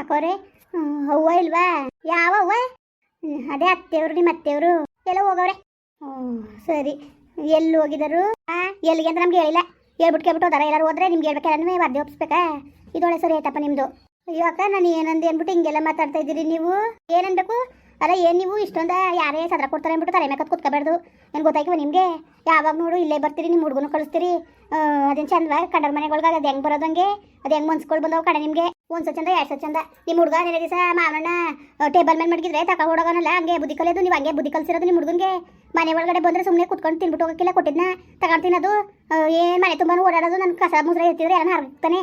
ಅಕ್ಕೋರೆ ಹೂವ ಇಲ್ವಾ? ಯಾವ ಹೂವ ಅದೇ ಅತ್ತೆಯವರು ನಿಮ್ಮ ಅತ್ತೆಯವರು. ಎಲ್ಲ ಹೋಗವ್ರೆ. ಹ್ಞೂ ಸರಿ. ಎಲ್ಲಿ ಹೋಗಿದರು ಎಲ್ಲಿಗೆ ಅಂತ ನಮ್ಗೆ ಹೇಳಿಲ್ಲ. ಹೇಳ್ಬಿಟ್ಟು ಕೇಳ್ಬಿಟ್ಟು ಹೋದಾರ. ಎಲ್ಲರೂ ಹೋದ್ರೆ ನಿಮ್ಗೆ ಹೇಳ್ಬೇಕಾದ್ರೆ ವರದಿ ಒಪ್ಸ್ಬೇಕಾ? ಇದೊಳೆ ಸರಿ ಆಯ್ತಪ್ಪ ನಿಮ್ದು. ಅಯ್ಯೋ ಅಕ್ಕ, ನಾನು ಏನಂದು ಅಂದ್ಬಿಟ್ಟು ಹಿಂಗೆಲ್ಲ ಮಾತಾಡ್ತಾ ಇದ್ದೀರಿ ನೀವು? ಏನನ್ಬೇಕು? ಅಲ್ಲ ಏನು ನೀವು ಇಷ್ಟೊಂದು ಯಾರೇ ಸದ್ರ ಕೊಡ್ತಾರೆ ಅಂದ್ಬಿಟ್ಟು ತಲೆ ಮೇಕತ್ ಕುತ್ಕೋಬಾರ್ದು ಏನು ಗೊತ್ತಾಯ್ಕವ ನಿಮಗೆ? ಯಾವಾಗ ನೋಡು ಇಲ್ಲೇ ಬರ್ತೀರಿ ನಿಮ್ಮ ಹುಡುಗನು ಕಳಿಸ್ತೀರಿ. ಅದೇನು ಚಂದವ ಕಂಡರ ಮನೆಗಳ್ಗೆ ಅದು ಹೆಂಗೆ ಬರೋದಂಗೆ? ಅದು ಹೆಂಗೆ ಮನ್ಸ್ಕೊಳ್ ಬಂದವು ಕಡೆ ನಿಮಗೆ? ಒಂದು ಚಂದ, ಎರಡು ಸಲ ಚಂದ. ನಿಮ್ಮ ಹುಡುಗ ನೆನೆ ದಿವಸ ಮಾವಣ್ಣ ಟೇಬಲ್ ಮೇಲೆ ಮಡಗಿದ್ರೆ ತಕ ಹುಡುಗನಲ್ಲ, ಹಂಗೆ ಬುದ್ಧಿ ಕಲಿಯೋದು, ನೀವು ಹಂಗೆ ಬುದ್ಧಿ ಕಲಿಸಿರೋದು ನಿಮ್ಮ ಹುಡುಗನಿಗೆ? ಮನೆ ಒಳಗಡೆ ಬಂದರೆ ಸುಮ್ಮನೆ ಕುತ್ಕೊಂಡು ತಿನ್ಬಿಟ್ಟು ಹೋಗೋಕ್ಕಿಲ್ಲ ಕೊಟ್ಟಿದ್ನ? ತಗೊಂಡು ಅದು ಏನು ಮನೆ ತುಂಬ ಓಡಾಡೋದು ನನ್ನ ಕಸ ಮುಸ್ರೆ ಇರ್ತಿದ್ರೆ ಎಲ್ಲ ಹರ್ತಾನೆ?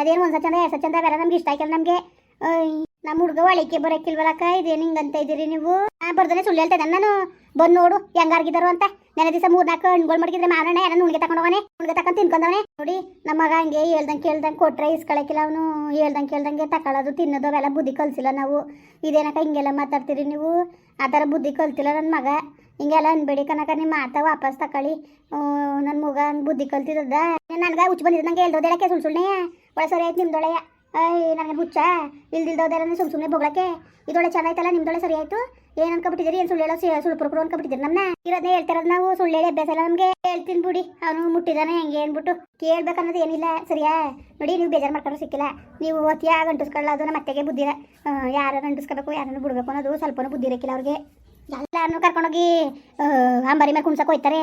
ಅದೇನು ಒಂದು ಚಂದ, ಎರಡು ಚಂದ ಬೇರೆ ನಮ್ಗೆ ಇಷ್ಟ ಆಯ್ಕಲ್ಲ ನಮಗೆ? ನಮ್ಮ ಹುಡುಗ ಒಳಿಕೆ ಬರೋಕ್ಕಿಲ್ವಲ್ಲಕ್ಕ ಇದೇನು ಹಿಂಗಂತ ಇದ್ದೀರಿ ನೀವು? ಆ ಬರ್ದನೆ ಸುಳ್ಳು ಹೇಳ್ತಾ ನಾನು. ಬಂದು ನೋಡು ಹೆಂಗಾರ್ಗಿದ್ದಾರು ಅಂತ. ನೆನೆ ದಿವಸ ಮೂರ್ನಾಲ್ಕು ಹಣ್ಗಳು ಮಡಗಿದ್ರೆ ಮಾವಣ್ಣ ಏನೋ ಉಣ್ಗೆ ತಕೊಂಡು ಹೋಗನೆ ಉಣ್ಗೆ ತಗೊಂಡು ತಿನ್ಕೊಂಡವನೆ. ನೋಡಿ, ನಮ್ಮ ಮಗ ಹಂಗೆ ಹೇಳ್ದಂಗೆ ಕೇಳ್ದಂಗೆ ಕೊಟ್ರೆ ಇಸ್ಕೊಳಕಿಲ್ಲ ಅವನು. ಹೇಳ್ದಂಗೆ ಕೇಳ್ದಂಗೆ ತಗೊಳ್ಳೋದು ತಿನ್ನೋದು, ಅವೆಲ್ಲ ಬುದ್ಧಿ ಕಲ್ಸಿಲ್ಲ ನಾವು. ಇದೇನಕ್ಕ ಹಿಂಗೆಲ್ಲ ಮಾತಾಡ್ತೀರಿ ನೀವು? ಆ ಥರ ಬುದ್ಧಿ ಕಲ್ತಿಲ್ಲ ನನ್ನ ಮಗ. ಹಿಂಗೆಲ್ಲ ಅನ್ಬೇಡಿ ಕನಕ ನಿಮ್ಮ ಮಾತ ವಾಪಸ್ ತಕೊಳ್ಳಿ. ನನ್ನ ಮಗ ಬುದ್ಧಿ ಕಲ್ತಿದ್ದದ ನನಗೆ ಹುಚ್ಚು ಬಂದಿದ್ದು, ನಂಗೆ ಹೇಳ್ದೋದೇಳಕ್ಕೆ ಸುಳ್ಳು ಸುಳ್ಳೆಯ? ಒಳ ಸರಿ ಆಯ್ತು ನಿಮ್ದೊಳೆಯ ಅಯ್ಯ ನನಗೆ ಹುಚ್ಚ? ಇಲ್ದಿಲ್ದೋದೆಲ್ಲ ಸುಮ್ ಸುಮ್ಮನೆ ಬೋಗಳಕ್ಕೆ? ಇದೊಳೆ ಚೆನ್ನಾಯ್ತಲ್ಲ ನಿಮ್ದೊಳೆ ಸರಿ ಆಯ್ತು ಏನ್ ಅನ್ಕೊಬಿಟ್ಟಿದ್ದೀರಿ ಏನು ಸುಳ್ಳು ಹೇಳೋ ಸುಳ್ಳು ಪುರುಕರು ಅನ್ಕೊಬಿಟ್ಟಿದ್ದೀರಿ ನಮ್ಮನ್ನ ಇರೋದನ್ನ ನಾವು ಸುಳ್ಳು ಹೇಳಿ ಅಭ್ಯಾಸ ಇಲ್ಲ. ನಮಗೆ ಹೇಳ್ತೀನಿ ಬಿಡಿ. ಅವನು ಮುಟ್ಟಿದಾನೆ, ಹೆಂಗೆ ಅಂದ್ಬಿಟ್ಟು. ಕೇಳ್ಬೇಕನ್ನೋದು ಏನಿಲ್ಲ, ಸರಿಯಾ? ನೋಡಿ, ನೀವು ಬೇಜಾರು ಮಾಡ್ಕೊಂಡು ಸಿಕ್ಕಿಲ್ಲ. ನೀವು ಅತಿಯ ಗಂಟಿಸ್ಕೊಳ್ಳೋದು, ನಮ್ಮ ಅತ್ತೆಗೆ ಬುದ್ಧಿರ ಯಾರು ಅಂಟಿಸ್ಕೋಬೇಕು ಯಾರನ್ನು ಬಿಡ್ಬೇಕು ಅನ್ನೋದು ಸ್ವಲ್ಪನೂ ಬುದ್ಧಿ ಇರಕ್ಕಿಲ್ಲ ಅವ್ರಿಗೆ. ಎಲ್ಲಾರನ್ನು ಕರ್ಕೊಂಡೋಗಿ ಅಂಬರಿ ಮೇಲೆ ಕುಣ್ಸಕ್ಕೆ ಹೋಯ್ತಾರೆ.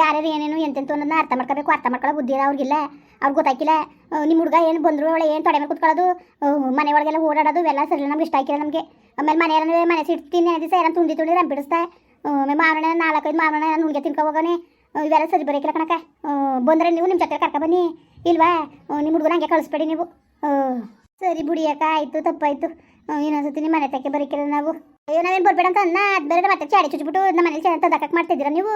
ಯಾರ್ಯಾರು ಏನೇನು ಎಂತೆಂತ ಅನ್ನೋದನ್ನ ಅರ್ಥ ಮಾಡ್ಕೋಬೇಕು, ಅರ್ಥ ಮಾಡ್ಕೊಳ್ಳೋ ಬುದ್ಧಿ ಇಲ್ಲ ಅವ್ರಿಗಿಲ್ಲ. ಅವ್ರಿಗೆ ಗೊತ್ತಾಗಿಲ್ಲ ನಿಮ್ಮ ಹುಡುಗ ಏನು ಬಂದರು ಒಳ್ಳೆ ಏನು ತೊಡೆ ಮೇಲೆ ಕುತ್ಕೊಳ್ಳೋದು? ಮನೆ ಒಳಗೆಲ್ಲ ಓಡಾಡೋದು, ಇವೆಲ್ಲ ಸರಿ ನಮ್ಗೆ ಇಷ್ಟ ಆಗಿಲ್ಲ ನಮಗೆ. ಆಮೇಲೆ ಮನೆಯವ್ರನ್ನ ಮನೆ ಸಿಡ್ತೀನಿ ದಿವಸ ಏನಾರು ತುಂಡಿ ತುಂಡಿ ರಂಪಿಡಿಸ್ತಾ. ಮಾವಣ್ಣ ನಾಲ್ಕೈದು ಮಾವಣ್ಣ ನುಣ್ಗೆ ತಿನ್ಕೊ ಇವೆಲ್ಲ ಸರಿ ಬರೋಕಿಲ್ಲ ಕಣಕ ಬಂದರೆ ನೀವು ನಿಮ್ಮ ಜೊತೆ ಕರ್ಕೊ ಬನ್ನಿ. ಇಲ್ವಾ? ನಿಮ್ಮ ಹುಡುಗನ ಹಂಗೆ ಕಳಿಸ್ಬೇಡಿ ನೀವು. ಸರಿ ಬಿಡಿ ಅಕ್ಕ, ಆಯಿತು, ತಪ್ಪಾಯ್ತು. ಇನ್ನೊಂದ್ಸತಿ ನಿಮ್ಮ ಮನೆ ತಕ್ಕೆ ಬರೀಕಿಲ್ಲ ನಾವು. ಅಯ್ಯೋ, ನಾವೇನು ಬರ್ಬೇಡ ಅಂತ ಅನ್ನ ಬೇರೆ ಮತ್ತೆ ಚಾಡಿ ಚುಚ್ಬಿಟ್ಟು ನಮ್ಮ ಮನೇಲಿ ಚೆನ್ನಾಗಿ ತಂದಕ್ಕೆ ಮಾಡ್ತಿದ್ದೀರಾ ನೀವು?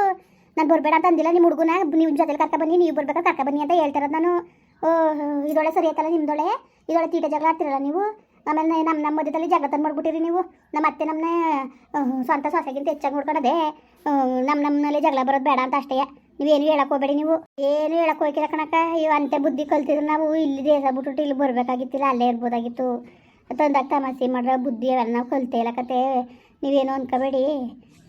ನಾನು ಬರ್ಬೇಡ ಅಂತ ಅಂದಿಲ್ಲ ನಿಮ್ಮ ಹುಡುಗನ ನಿಮ್ಮ ಜೊತೆಲಿ ಕರ್ಕ ಬನ್ನಿ, ನೀವು ಬರ್ಬೇಕಾ ಕರ್ಕ ಬನ್ನಿ ಅಂತ ಹೇಳ್ತಿರೋದು ನಾನು. ಇದೊಳೆ ಸರಿ ಆಯ್ತಲ್ಲ ನಿಮ್ದೊಳೆ? ಇದೊಳೆ ತೀಟ ಜಗಳ ಆಡ್ತಿರಲ್ಲ ನೀವು? ಆಮೇಲೆ ನಮ್ಮ ನಮ್ಮ ಮಧ್ಯದಲ್ಲಿ ಜಗಳ ತಂದು ಮಾಡ್ಬಿಟ್ಟಿರಿ ನೀವು. ನಮ್ಮ ಅತ್ತೆ ನಮ್ಮನ್ನ ಸ್ವಂತ ಸೊಸೆಗಿಂತ ಹೆಚ್ಚಾಗಿ ನೋಡ್ಕೊಳದೆ. ನಮ್ಮ ನಮ್ಮಲ್ಲಿ ಜಗಳ ಬರೋದು ಬೇಡ ಅಂತ ಅಷ್ಟೇ. ನೀವೇನು ಹೇಳಕ್ ಹೋಗಬೇಡಿ ನೀವು. ಏನು ಹೇಳಕ್ ಹೋಗಿಲ್ಲ ಕಣಕ್ಕ? ಇವು ಅಂತೆ ಬುದ್ಧಿ ಕಲ್ತಿದ್ರು ನಾವು. ಇಲ್ಲಿ ದೇಶ ಬಿಟ್ಬಿಟ್ಟು ಇಲ್ಲಿ ಬರಬೇಕಾಗಿತ್ತಿಲ್ಲ, ಅಲ್ಲೇ ಇರ್ಬೋದಾಗಿತ್ತು. ತಂದಾಗ ತಮಾಷೆ ಮಾಡ್ರೆ, ಬುದ್ಧಿ ಅವೆಲ್ಲ ನಾವು ಕಲ್ತೇ ಇಲ್ಲ ಕತೆ ನೀವೇನು ಅನ್ಕೋಬೇಡಿ.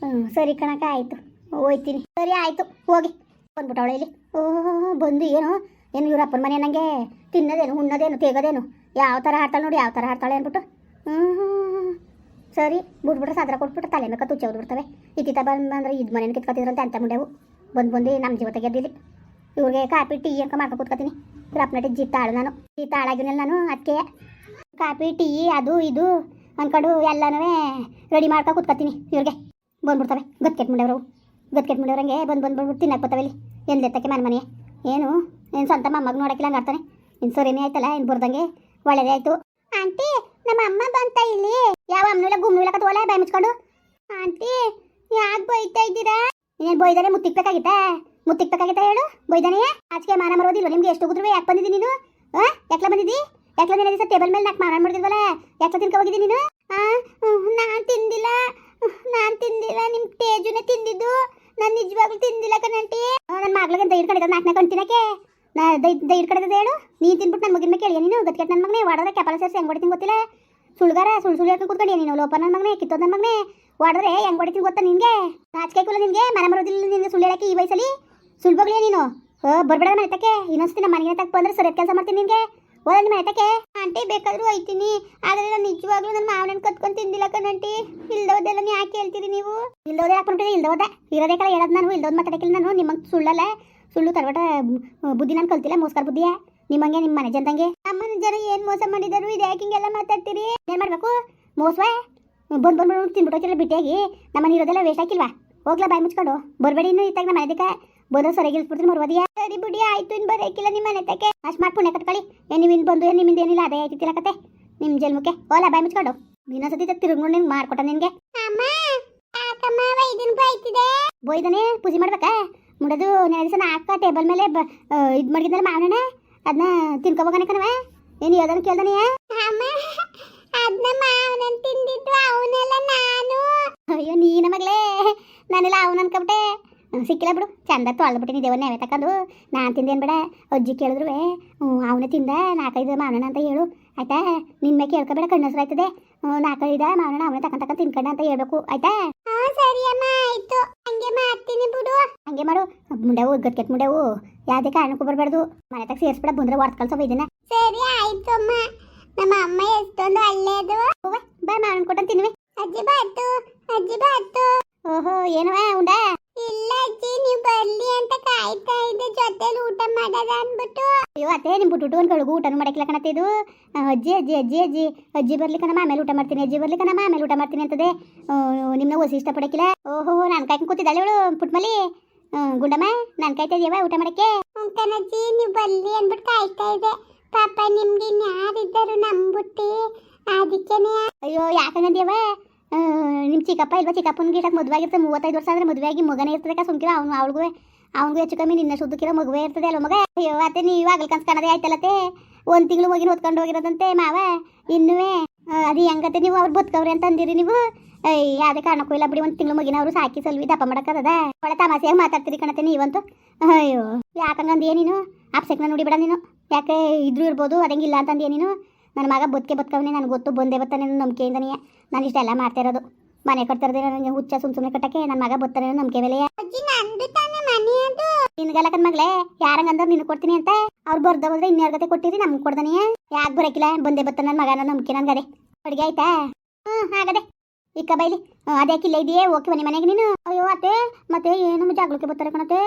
ಹ್ಞೂ ಸರಿ ಕಣಕ ಆಯಿತು. ಹೋಯ್ತೀನಿ. ಸರಿ, ಆಯಿತು. ಹೋಗಿ. ಬಂದ್ಬಿಟ್ಟವಳೆ ಇಲ್ಲಿ. ಓಹ್, ಬಂದು ಏನು ಏನು ಇವ್ರ ಅಪ್ಪನ ಮನೆ ನನಗೆ ತಿನ್ನೋದೇನು, ಉಣ್ಣೋದೇನು, ತೇಗೋದೇನು? ಯಾವ ಥರ ಹಾಡ್ತಾಳೆ ನೋಡಿ, ಯಾವ ಥರ ಹಾಡ್ತಾಳೆ ಅಂದ್ಬಿಟ್ಟು. ಹ್ಞೂ ಸರಿ ಬಿಟ್ಬಿಟ್ರೆ ಸಾದ್ರ ಕೊಟ್ಬಿಟ್ರೆ ತಲೆ ಮೇಲೆ ತುಚ್ಚ ಬಿಡ್ತವೆ ಇತ್ತಿತ್ತ ಬಂದು ಅಂದ್ರೆ ಇದು ಮನೇನ ಕಿತ್ಕೊತಿದ್ರಂತೆ ಅಂತ ಮುಂಡೆವು? ಬಂದು ಬಂದು ನಮ್ಮ ಜೀವ ತೆಗೆದಿಲ್ಲಿ ಇವ್ರಿಗೆ ಕಾಪಿ ಟೀ ಅಂತ ಮಾಡ್ಕೊಂಡು ಕೂತ್ಕೊತೀನಿ. ಇವ್ರ ಜೀತ ಆಳು ನಾನು. ಜೀತ ಆಳಾಗಿನಲ್ಲ ನಾನು, ಅದಕ್ಕೆ ಕಾಪಿ ಟೀ, ಅದು, ಇದು ಅನ್ಕೊಂಡು ಎಲ್ಲನೂ ರೆಡಿ ಮಾಡ್ಕೊ ಕೂತ್ಕೊತೀನಿ ಇವ್ರಿಗೆ. ಬಂದ್ಬಿಡ್ತವೆ. ಗತ್ಕೆಟ್ ಮುಂಡೆವ್ರು ಗತ್ಕೆಟ್ ಮುಂಡೆವ್ರಂಗೆ ಬಂದು ಬಂದು ಬಂದ್ಬಿಟ್ಟು ತಿನ್ನಕ್ಕೆ ಬರ್ತಾವೆ ಇಲ್ಲಿ. ಎಂದೆತ್ತಕ್ಕೆ ಮನೆ ಮನೆ ಏನು? ಏನು ಸ್ವಂತ ಮೊಮ್ಮಗ ನೋಡಕ್ಕಿಲ್ಲ ಹಂಗೆ ಆಡ್ತಾನೆ ಇನ್ನು ಸರಿನೇ ಆಯ್ತಲ್ಲ ಏನು ಬರ್ದಂಗೆ ಒಳ್ಳೇದೇ ಆಯ್ತು. ಆಂಟಿ, ನಮ್ಮ ಅಮ್ಮ ಬಂತ ಇಲ್ಲಿ? ಯಾವ ಅಮ್ಮನ ಗುಮ್ಮಿಲ್ಲ ಕತ್ವಲ್ಲ ಬಾಯ್ ಮುಚ್ಕೊಂಡು. ಆಂಟಿ, ಯಾಕೆ ಬೈತಾ ಇದ್ದೀರಾ? ಏನು ಬೈದಾನೆ ಮುತ್ತಿಕ್ಬೇಕಾಗಿತ್ತ? ಮುತ್ತಿಕ್ಬೇಕಾಗಿತ್ತ ಹೇಳು? ಬೈದಾನೆ ಆಚೆಗೆ ಮಾನ ಮರೋದಿಲ್ಲ ನಿಮ್ಗೆ? ಎಷ್ಟು ಹೋಗಿದ್ರು ಯಾಕೆ ಬಂದಿದ್ದಿ ನೀನು? ಹಾಂ ಯಾಕ್ಲ ಬಂದಿದ್ದಿ? ಯಾಕ್ಲ ದಿನ ದಿವಸ ಟೇಬಲ್ ಮೇಲೆ ನಾಲ್ಕು ಮಾರಾಟ ಮಾಡಿದ್ವಲ್ಲ ಯಾಕೆ ತಿನ್ಕೊ ಹೋಗಿದ್ದಿ ನೀನು? ನಾನು ತಿಂದಿಲ್ಲ. ನಾನು ತಿಂದಿಲ್ಲ. ನಿಮ್ಮ ತೇಜುನೇ ತಿಂದಿದ್ದು. ನಾನು ನಿಜವಾಗ್ಲೂ ತಿಂದಿಲ್ಲ ಕಣಂಟಿ. ನನ್ನ ಮಗಳಿಗೆ ದೈಡ್ ಕಡೆ ನಾಲ್ಕನೇ ಕಣ್ ತಿನ್ನಕ್ಕೆ. ನಾ ದೈ ದೈಡ್ ಕಡೆ ಹೇಳು. ನೀನು ತಿನ್ಬಿಟ್ಟು ನನ್ನ ಮಗಿನ ಕೇಳಿ ನೀನು? ಗಟ್ಗೆಟ್ ನನ್ನ ಮಗನೇ? ವಾಡದ್ರೆ ಕೆಪಾಲ ಸೇರಿಸಿ ಹೆಂಗೆ ಹೊಡಿತೀನಿ ಗೊತ್ತಿಲ್ಲ? ಸುಳ್ಗಾರ ಸುಳ್ಳು ಸುಳ್ಳು ಹೇಳ್ಕೊಂಡು ಕೂತ್ಕೊಂಡಿ ನೀನು? ಲೋಪ ನನ್ನ ಮಗನೇ, ಕಿತ್ತೋದ ನನ್ನ ಮಗನೇ? ಹೊಡೆದ್ರೆ ಹೆಂಗೆ ಹೊಡಿತೀನಿ ಗೊತ್ತಾ ನಿನಗೆ? ನಾಚಿಕೆ ಕೂಲ ನಿನಗೆ? ಮನೆ ಮರೋದಿಲ್ಲ ನಿನಗೆ ಸುಳ್ಳು ಹೇಳಕ್ಕೆ ಈ ವಯಸ್ಸಲ್ಲಿ? ಸುಳ್ಳು ಬಗ್ಲಿಯ ನೀನು ಬರ್ಬೇಡ ಮನೆ ತಕ್ಕೆ. ಇನ್ನೊಂದ್ಸತಿ ನಮ್ಮ ಮನೆಗೆ ತಕ್ಕ ಬಂದ್ರೆ ಸರಿಯಾದ ಕೆಲಸ ಮಾಡ್ತೀನಿ ನಿನಗೆ. ಹೋದ ಮೆಟಕೆ ಆಂಟಿ ಬೇಕಾದ್ರೂ ಹೋಯ್ತೀನಿ ಆದ್ರೆ ನಾನು ನಿಜವಾಗ್ಲೂ ನನ್ನ ಮಾವನನ್ನು ಕತ್ಕೊಂಡ್ ತಿಂದಿಲ್ಲ ಕಣಂಟಿ ಇಲ್ದೋದೆಲ್ಲ ನೀ ಯಾಕೆ ಹೇಳ್ತೀರಿ ನೀವು? ಇಲ್ದೋದೆ ಹಾಕೊಂಡ್ರಿ ಇಲ್ದೋದೆ. ಇರೋದೇ ಕಲ ಹೇಳೋದು ನಾನು, ಇಲ್ದೋದ್ ಮಾತಾಡಕ್ಕಿಲ್ಲ ನಾನು. ನಿಮಗೆ ಸುಳ್ಳಲ್ಲ. ಸುಳ್ಳು ತರಬಟ ಬುದ್ಧಿ ನಾನು ಕಲ್ತಿಲ್ಲ, ಮೋಸ್ಕರ್ ಬುದ್ಧಿಯ ನಿಮ್ಮಂಗೆ ನಿಮ್ಮ ಮನೆ ಜನದಂಗೆ. ಅಮ್ಮನ ಜನ ಏನು ಮೋಸ ಮಾಡಿದರು? ಇದು ಯಾಕೆ ಹಿಂಗೆಲ್ಲ ಮಾತಾಡ್ತೀರಿ? ಏನು ಮಾಡಬೇಕು? ಮೋಸವಾ? ಬಂದು ಬಂದು ಬಂದು, ತಿನ್ಬಿಟ್ಟು ಬಿಟ್ಟಿಯಾಗಿ. ನಮ್ಮನೆ ಇರೋದೆಲ್ಲ ವೇಸ್ಟ್ ಹಾಕಿಲ್ವಾ? ಹೋಗ್ಲಾ ಬಾಯಿ ಮುಚ್ಕೊಂಡು. ಬರಬೇಡಿ ಇನ್ನೂ ಇತ್ತಾಗ ನಮ್ಮ ಮನೆದಕ್ಕೆ ಬಂದು ಸರಿಯಾಗಿ ಇಳಿಸ್ಬಿಡ್ತೀನಿ ಮರುವದಿಯ ಸರಿ ಬಿಡಿ ಆಯ್ತು ಇನ್ ಬರೋಕಿಲ್ಲ ನಿಮ್ಮ ಮನೆ ತಕ್ಕೆ. ಅಷ್ಟು ಮಾಡಿ ಪುಣ್ಯ ಕಟ್ಕೊಳ್ಳಿ. ಏನು ನೀವು ಇನ್ನು ಬಂದು ಏನು ನಿಮ್ಮಿಂದ ಏನಿಲ್ಲ ಅದೇ ಆಯ್ತಿಲ್ಲ ಕತೆ ನಿಮ್ಮ ಜನ್ಮಕ್ಕೆ ಓಲ ಬಾಯ್ ಮುಚ್ಕೊಂಡು. ಇನ್ನೊಂದ್ಸತಿ ತಿರುಗ್ಕೊಂಡು ನಿಂಗೆ ಮಾಡ್ಕೊಟ್ಟ ನಿನಗೆ. ಬೈದನೆ ಪೂಜೆ ಮಾಡ್ಬೇಕಾ? ಮುಡದು ನೆನೆ ದಿವಸ ಹಾಕ ಟೇಬಲ್ ಮೇಲೆ ಇದು ಮಾಡಿದ್ನಲ್ಲ ಮಾವನ ಅದನ್ನ ತಿನ್ಕೋಬೋಗನೆ ಕಣವ ಏನು ಹೇಳ್ದನ ಕೇಳ್ದಾನೆ? ನಾನು. ಅಯ್ಯೋ ನೀನ ಮಗಳೇ. ನಾನೆಲ್ಲ ಅವನ ಅನ್ಕೊಬಿಟ್ಟೆ ಸಿಕ್ಕಿಲ್ಲ ಬಿಡು. ಚಂದ ತೊಳೆದ್ಬಿಟ್ಟಿನಿ ದೇವನ್ನ ನೆವೆ ತಕ್ಕದು ನಾನು ತಿಂದೇನು ಬೇಡ. ಅಜ್ಜಿ ಕೇಳಿದ್ರು ಅವನೇ ತಿಂದ. ನಾಲ್ಕೈದು ಮಾವನ ಅಂತ ಹೇಳು. ಆಯ್ತಾ? ನಿನ್ ಮೇಲೆ ಕೇಳ್ಕೊಬೇಡ ಕಣ್ಣು ಹಸ್ರು ಆಯ್ತದೆ. ನಾಲ್ಕೈದ ಮಾವನ ಅವನೇ ತಕೊಂಡ್ ತಕೊಂಡ್ ತಿನ್ಕೊಂಡ ಅಂತ ಹೇಳ್ಬೇಕು. ಆಯ್ತಾ? ಸರಿ ಅಮ್ಮ ಆಯ್ತು. ಹಂಗೆ ಮಾಡ್ತೀನಿ ಬಿಡು. ಹಂಗೆ ಮಾಡು. ಮುಂಡೆವು ಗಟ್ಕೆಟ್ ಮುಂಡೆವು ಯಾವ್ದೇ ಕಾರಣಕ್ಕೂ ಬರಬಾರ್ದು. ಮನೆ ತಗ ಸೇರಿಸ್ಬಿಡ ಬಂದ್ರೆ ಹೊರ್ತ್ ಕಳ್ಸೋ ಇದನ್ನ. ಸರಿ ಆಯ್ತು ಅಮ್ಮ. ನಮ್ಮ ಅಮ್ಮ ಎಷ್ಟೊಂದು ಒಳ್ಳೇದು. ಬಾ ಮಾವನ ತಿನ್ವಿ ಅಜ್ಜಿ ಬಾತು ಅಜ್ಜಿ ಬಾತು. ಓಹೋ ಏನವ ಉಂಡ? ಬರ್ಲಿ ಅಂತ ಕಾಯ್ತಾ ಇದ್ದೆ ಜೊತೆಲಿ ಊಟ ಮಾಡದ ಅನ್ಬಿಟ್ಟು ಅಯ್ಯೋ ಅತ್ತೆ ನಿಮ್ ಬಿಟ್ಟು ಊಟನೂ ಮಾಡಕ್ಕಿಲ್ಲ ಇದು. ಅಜ್ಜಿ ಅಜ್ಜಿ ಅಜ್ಜಿ ಅಜ್ಜಿ ಅಜ್ಜಿ ಬರ್ಲಿ ನಮ್ಮ ಆಮೇಲೆ ಊಟ ಮಾಡ್ತೀನಿ ಅಜ್ಜಿ ಬರ್ಲಿ ನಮ್ಮ ಆಮೇಲೆ ಊಟ ಮಾಡ್ತೀನಿ ಅಂತದೆ. ನಿಮ್ನ ಇಷ್ಟ ಇಷ್ಟಪಡಕ್ಕಿಲ್ಲ. ಓಹೋ ನಾನು ಕಾಯ್ಕೊಂಡು ಕೂತಿದ್ದಾಳೆ ಇವಳು ಪುಟ್ಮಲಿ. ಗುಂಡಮ್ಮ ನಾನು ಕಾಯ್ತಾ ಇದೀವ ಊಟ ಮಾಡಕ್ಕೆ? ಅಜ್ಜಿ ನೀವು ಬರ್ಲಿ ಅಂದ್ಬಿಟ್ಟು ಕಾಯ್ತಾ ಇದೆ ಪಾಪ ನಿಮ್ಗೆ ಇನ್ಯಾರಿದ್ದರು ನಂಬುಟ್ಟಿ ಅದಕ್ಕೇನೆ ಅಯ್ಯೋ ಯಾಕಂಗಂದ್ಯವ ನಿಮ್ಮ ಚಿಕ್ಕಪ್ಪ ಇಲ್ವಾ? ಚಿಕ್ಕಪ್ಪನ ಗಿಡಕ್ಕೆ ಮದುವೆ ಆಗಿರ್ತದೆ. ಮೂವತ್ತೈದು ವರ್ಷ ಆದರೆ ಮದುವೆ ಆಗಿ ಮಗನೇ ಇರ್ತದೆ ಸುಮ್ಕಿರ. ಅವನು, ಅವಳಿಗೂ, ಅವನಿಗೂ ಹೆಚ್ಚು ಕಮ್ಮಿ ನಿನ್ನ ಸುದ್ದಕ್ಕಿರೋ ಮಗುವೇ ಇರ್ತದೆ ಅಲ್ಲ ಮಗ? ಅಯ್ಯೋ, ಅತ್ತೆ, ನೀವು ಕನ್ಸು ಕನ್ಸ್ಕೊಳ್ಳೋದೇ ಆಯ್ತಲ್ಲತ್ತೆ ಒಂದು ತಿಂಗಳು ಮಗಿನ ಹೊತ್ಕೊಂಡು ಹೋಗಿರೋದಂತೆ ಮಾವ? ಇನ್ನೂ ಅದು ಹೆಂಗತ್ತೆ ನೀವು ಅವ್ರು ಬದುಕವ್ರಿ ಅಂತ ಅಂದಿರಿ ನೀವು? ಯಾವುದೇ ಕಾರಣಕ್ಕೂ ಇಲ್ಲ ಬಿಡಿ, ಒಂದು ತಿಂಗಳು ಮಗಿನ ಅವರು ಸಾಕಿ ಸಲ್ವಿ ದಪ್ಪ ಮಾಡಕ್ಕದ ಒಳ್ಳೆ ತಮಾಸೆಯಾಗಿ ಮಾತಾಡ್ತೀರಿ ಕಣತೆ ನೀವಂತೂ. ಅಯ್ಯೋ ಯಾಕಂಗಂದು ನೀನು? ನೋಡಿ ಬಿಡ ನೀನು. ಯಾಕೆ ಇದ್ರೂ ಇರ್ಬೋದು, ಅದಂಗಿಲ್ಲ ಅಂತಂದು ನೀನು? ನನ್ನ ಮಗ ಬದುಕೆ ಬದುಕವನೇ, ನನಗೆ ಗೊತ್ತು, ಬಂದೇ ಬರ್ತಾನೆ ಅನ್ನೋ ನಂಬಿಕೆಯಿಂದನೇ. ನಾನು ಇಷ್ಟೆಲ್ಲ ಮಾಡ್ತಾ ಇರೋದು. ಮನೆ ಕಟ್ತಿರೋದೇ ನನಗೆ ಹುಚ್ಚ ಸುಮ್ ಸುಮ್ಮನೆ ಕಟ್ಟಕ್ಕೆ ನನ್ನ ಮಗ ಬರ್ತಾರೆ ನಮ್ಗೆ ನಂಬಿಕೆ ಮೇಲೆ. ನಿನ್ಗಲಕನ್ ಮಗಳೇ ಯಾರಂಗಂದ್ರೆ ನಿನ್ ಕೊಡ್ತೀನಿ ಅಂತ. ಅವ್ರು ಬರ್ದ ಹೋದ್ರೆ ಇನ್ಯಾರ ಗತೆ ಕೊಟ್ಟಿರಿ ನಮ್ಗೆ ಕೊಡ್ದಾನೆ. ಯಾಕೆ ಬರಕಿಲ್ಲ ಬಂದೇ ಬರ್ತಾನೆ ನನ್ನ ಮಗನ ನಂಬಿಕೆ ನನ್ಗದೆ ಅಡುಗೆ ಆಯ್ತಾ? ಹ್ಞೂ ಆಗದೆ ಇಕ್ಕ ಬೈಲಿ. ಅದೇ ಕಿಲ್ಲ ಇದೆಯೇ ಓಕೆ ಬನ್ನಿ ಮನೆಗೆ ನೀನು. ಅಯ್ಯೋ ಅತ್ತೆ ಮತ್ತೆ ಏನು ಜಾಗಲಕ್ಕೆ ಬರ್ತಾರೆ ಕಣತೆ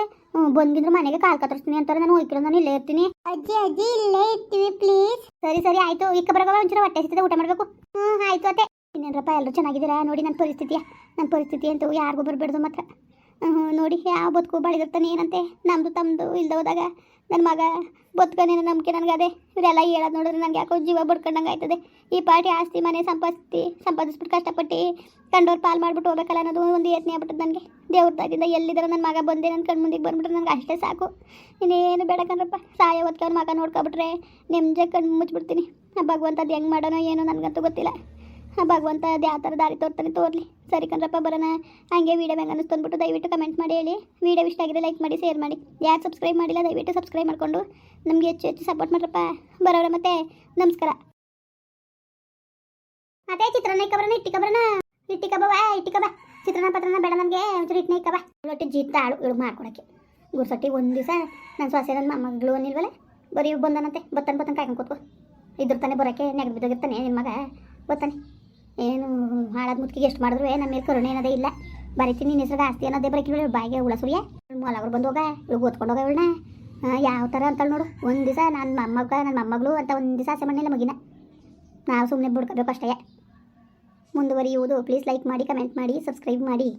ಬಂದಿದ್ರು ಮನೆಗೆ ಕಾಲ್ ಕತ್ತರಿಸ್ತೀನಿ ಅಂತಾರೆ ನಾನು ಹೋಯ್ಕಿರೋ ನಾನು ಇಲ್ಲೇ ಇರ್ತೀನಿ. ಅಜ್ಜಿ ಅಜ್ಜಿ ಇಲ್ಲೇ ಇರ್ತೀವಿ ಪ್ಲೀಸ್ ಸರಿ ಸರಿ ಆಯ್ತು. ಇಕ್ಕ ಬರಗ ಒಂಚೂರು ಹೊಟ್ಟೆ ಸಿಗ್ತದೆ ಊಟ ಮಾಡಬೇಕು. ಹ್ಞೂ ಆಯ್ತು ಅತ್ತೆ. ಇನ್ನೇನಪ್ಪ ಎಲ್ಲರೂ ಚೆನ್ನಾಗಿದ್ದೀರಾ? ನೋಡಿ ನನ್ನ ಪರಿಸ್ಥಿತಿಯ ನನ್ನ ಪರಿಸ್ಥಿತಿ ಅಂತೂ ಯಾರಿಗೂ ಬರಬಾರ್ದು ಮಾತ್ರ. ನೋಡಿ ಯಾವ ಬದುಕು ಬಾಳಿದಿರ್ತಾನೆ ಏನಂತೆ? ನಮ್ಮದು ತಮ್ಮದು ಇಲ್ದ ಹೋದಾಗ ನನ್ನ ಮಗ ಬದುಕನೇನೋ ನಂಬಿಕೆ ನನಗೆ ಅದೇ ಇವರೆಲ್ಲ ಹೇಳೋದು ನೋಡಿದ್ರೆ ನನಗೆ ಯಾಕೋ ಜೀವ ಬಡ್ಕೊಂಡಂಗೆ ಆಯ್ತದೆ. ಈ ಪಾರ್ಟಿ ಆಸ್ತಿ, ಮನೆ ಸಂಪಾದಿಸ್ತಿ, ಸಂಪಾದಿಸ್ಬಿಟ್ಟು ಕಷ್ಟಪಟ್ಟು ಕಂಡೋರು ಪಾಲ್ ಮಾಡ್ಬಿಟ್ಟು ಹೋಗ್ಬೇಕಲ್ಲ ಅನ್ನೋದು ಒಂದು ಯತ್ನೆ ಆಗ್ಬಿಟ್ಟದ ನನಗೆ. ದೇವ್ರ ತಾಗಿಂದ ಎಲ್ಲಿದ್ದಾರೆ ನನ್ನ ಮಗ ಬಂದೆ ನನ್ನ ಕಣ್ಣು ಮುಂದಿಗೆ ಬಂದ್ಬಿಟ್ರೆ ನನಗೆ ಅಷ್ಟೇ ಸಾಕು. ಇನ್ನೇನು ಬೇಡ ಕಣ್ರಪ್ಪ. ಸಾಯ ಹೊತ್ಕೊಂಡು ಮಗ ನೋಡ್ಕೊಬಿಟ್ರೆ ನೆಮ್ಮದಿ ಕಣ್ಣು ಮುಚ್ಚಿಬಿಡ್ತೀನಿ ಭಗವಂತದ್ದು ಹೆಂಗೆ ಮಾಡೋಣ ಏನೋ ನನಗಂತೂ ಗೊತ್ತಿಲ್ಲ. ಭಗವಂತ ಅದು ಯಾವ ಥರ ದಾರಿ ತೋರ್ತಾನೆ ತೋರ್ಲಿ ಸರಿ ಕಣ್ರಪ್ಪ, ಬರೋಣ. ಹಂಗೆ ವೀಡಿಯೋ ಹೆಂಗೆ ಅನ್ನಿಸ್ತು ಅಂದ್ಬಿಟ್ಟು ದಯವಿಟ್ಟು ಕಮೆಂಟ್ ಮಾಡಿ ಹೇಳಿ. ವೀಡಿಯೋ ಇಷ್ಟ ಆಗಿದೆ ಲೈಕ್ ಮಾಡಿ ಶೇರ್ ಮಾಡಿ. ಯಾರು ಸಬ್ಸ್ಕ್ರೈಬ್ ಮಾಡಿಲ್ಲ, ದಯವಿಟ್ಟು ಸಬ್ಸ್ಕ್ರೈಬ್ ಮಾಡಿಕೊಂಡು. ನಮಗೆ ಹೆಚ್ಚು ಹೆಚ್ಚು ಸಪೋರ್ಟ್ ಮಾಡ್ರಪ್ಪ. ಬರೋಣ ಮತ್ತೆ. ನಮಸ್ಕಾರ. ಅದೇ ಚಿತ್ರಾನ್ನ ಇಕ್ಕಬರೋಣ ಇಟ್ಟಿ ಬರೋಣ. ಇಟ್ಟಿ ಕಬವ ಇಟ್ಟಿಕ ಬಾ. ಚಿತ್ರಾನ್ನ ಪತ್ರನ ಬೇಡ ನನಗೆ ಒಂಚೂರು ಇಟ್ಟನೆ ಇಕ್ಕಬ ಒಟ್ಟು ಜೀತ ಆಳು ಮಾಡ್ಕೊಳಕ್ಕೆ. ಗುರ್ಸಟ್ಟಿ ಒಂದು ದಿವಸ ನನ್ನ ಸೊಸೆ ನನ್ನ ಮಗಳು ಅನ್ನಿಲ್ವಲ್ಲ? ಬರೀ ಬಂದನಂತೆ. ಬತ್ತನ್ ಬತ್ತನ್ ಕಾಯ್ಕೊಂಡು ಕೂತ್ಕೋ. ಇದ್ರ ತಾನೆ ಬರೋಕ್ಕೆ ನೆಗದು ಬಿದ್ದೋಗಿರ್ತಾನೆ ನಿನ್ನ ಮಗ. ಬರ್ತಾನೆ ಏನು ಹಾಳಾದ ಮುತ್ತಿಗೆ ಎಷ್ಟು ಮಾಡಿದ್ರು ನಮ್ಮ ಮೇಲೆ ಕರುಣೆ ಅನ್ನೋದೇ ಇಲ್ಲ. ಬರೀತೀನಿ ನಿನ್ನ ಹೆಸರು ಆಸ್ತಿ ಅನ್ನೋದೇ ಬರೀ ಇವಳು ಬಾಯಿಗೆ ಉಳ ಸುರಿಯ. ಮೊಲಗಳು ಬಂದು ಹೋಗ ಇವಳು ಓದ್ಕೊಂಡು ಹೋಗ ಇವಳನ್ನ. ಯಾವ ಥರ ಅಂತ ನೋಡು. ಒಂದು ದಿವಸ ನನ್ನ ಮೊಮ್ಮಗ ನನ್ನ ಮೊಮ್ಮಗಳು ಅಂತ ಒಂದು ದಿವಸ ಆಸೆ ಮಾಡಿಲ್ಲ ಮಗಿನ. ನಾವು ಸುಮ್ಮನೆ ಬಿಡ್ಕೋಬೇಕು ಅಷ್ಟೇ. ಮುಂದುವರಿಯುವುದು. ಪ್ಲೀಸ್ ಲೈಕ್ ಮಾಡಿ ಕಮೆಂಟ್ ಮಾಡಿ ಸಬ್ಸ್ಕ್ರೈಬ್ ಮಾಡಿ.